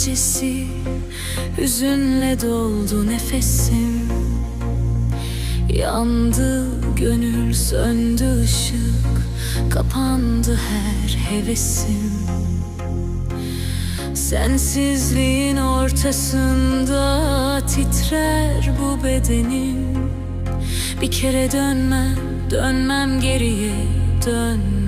gecesi. Hüzünle doldu nefesim. Yandı gönül söndü ışık. Kapandı her hevesim. Sensizliğin ortasında titrer bu bedenim. Bir kere dönmem, dönmem geriye dönmem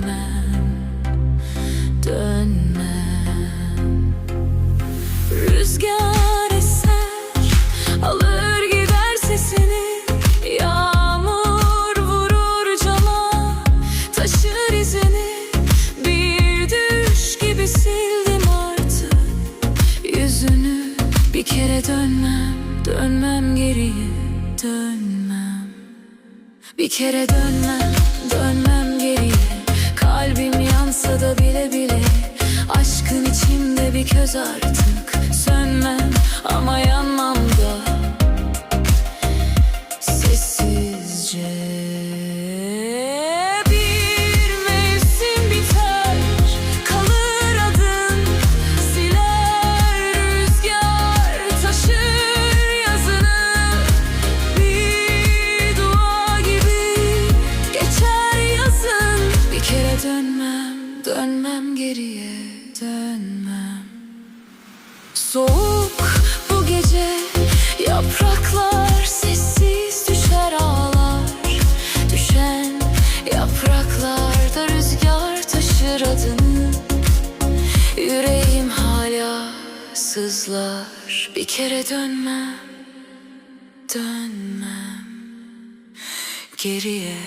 dönmem dönmem geriye dönmem. Bir kere dönmem dönmem geriye. Kalbim yansa da bile bile Aşkın içimde bir köz artık. Sönmem ama yanmam Dönmem geriye Dönmem. Soğuk bu gece Yapraklar sessiz düşer ağlar. Düşen yapraklarda rüzgar taşır adını. Yüreğim hala sızlar. Bir kere dönmem Dönmem Geriye